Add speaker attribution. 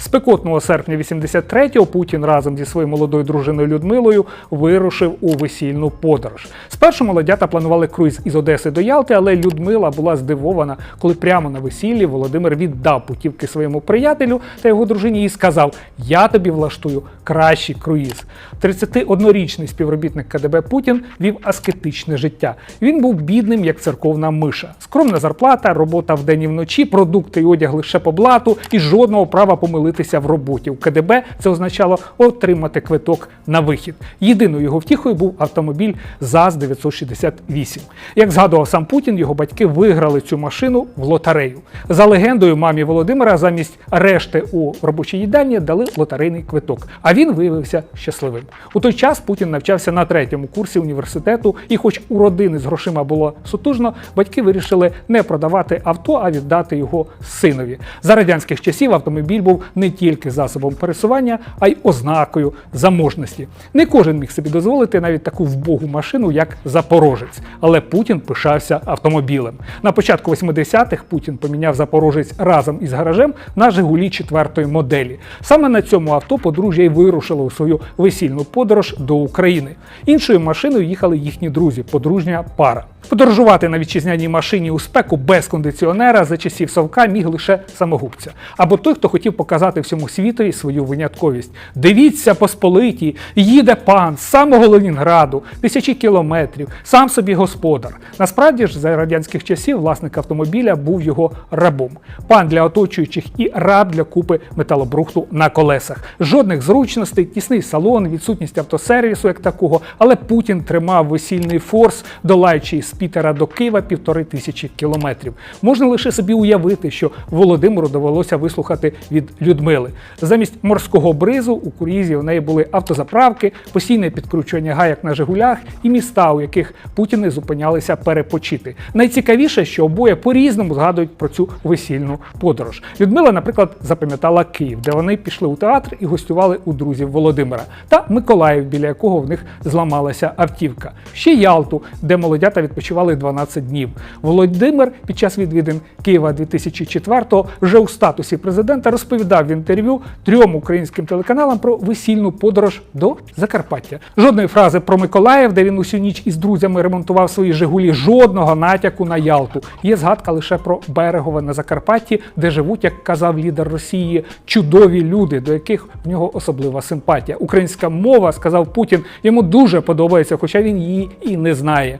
Speaker 1: Спекотного серпня 83-го Путін разом зі своєю молодою дружиною Людмилою вирушив у весільну подорож. Спершу молодята планували круїз із Одеси до Ялти, але Людмила була здивована, коли прямо на весіллі Володимир віддав путівки своєму приятелю та його дружині і сказав: Я тобі влаштую кращий круїз. 31-річний співробітник КДБ Путін вів аскетичне життя. Він був бідним, як церковна миша. Скромна зарплата, робота вдень і вночі, продукти і одяг лише по блату, і жодного права помилитися в роботі. У КДБ це означало отримати квиток на вихід. Єдиною його втіхою був автомобіль ЗАЗ-968. Як згадував сам Путін, його батьки виграли цю машину в лотерею. За легендою, мамі Володимира замість решти у робочій їдальні дали лотерейний квиток. А він виявився щасливим. У той час Путін навчався на третьому курсі університету, і, хоч у родини з грошима було сутужно, батьки вирішили не продавати авто, а віддати його синові. За радянських часів автомобіль був не тільки засобом пересування, а й ознакою заможності. Не кожен міг собі дозволити навіть таку вбогу машину, як Запорожець. Але Путін пишався автомобілем. На початку 80-х Путін поміняв Запорожець разом із гаражем на Жигулі четвертої моделі. Саме на цьому авто подружжя й вирушило у свою весільну подорож до України. Іншою машиною їхали їхні друзі, подружня пара. Подорожувати на вітчизняній машині у спеку без кондиціонера за часів Совка міг лише самогубця, або той, хто хотів показати всьому світові свою винятковість. Дивіться, посполиті, їде пан з самого Ленінграду, тисячі кілометрів, сам собі господар. Насправді ж, за радянських часів власник автомобіля був його рабом. Пан для оточуючих і раб для купи металобрухту на колесах. Жодних зручностей, тісний салон, відсутність автосервісу як такого, але Путін тримав весільний форс, долаючи з Пітера до Києва півтори тисячі кілометрів. Можна лише собі уявити, що Володимиру довелося вислухати від Людмили. Замість морського бризу у круїзі в неї були автозаправки, постійне підкручування гаяк на Жигулях і міста, у яких Путіни зупинялися перепочити. Найцікавіше, що обоє по-різному згадують про цю весільну подорож. Людмила, наприклад, запам'ятала Київ, де вони пішли у театр і гостювали у друзів Володимира, та Миколаїв, біля якого в них зламалася автівка. Ще Ялту, де молодята відпочивали 12 днів. Володимир під час відвідин Києва 2004-го вже у статусі президента розповідав в інтерв'ю трьом українським телеканалам про весільну подорож до Закарпаття. Жодної фрази про Миколаїв, де він усю ніч із друзями ремонтував свої Жигулі, жодного натяку на Ялту. Є згадка лише про Берегове на Закарпатті, де живуть, як казав лідер Росії, чудові люди, до яких в нього особлива симпатія. Українська мова, сказав Путін, йому дуже подобається, хоча він її і не знає.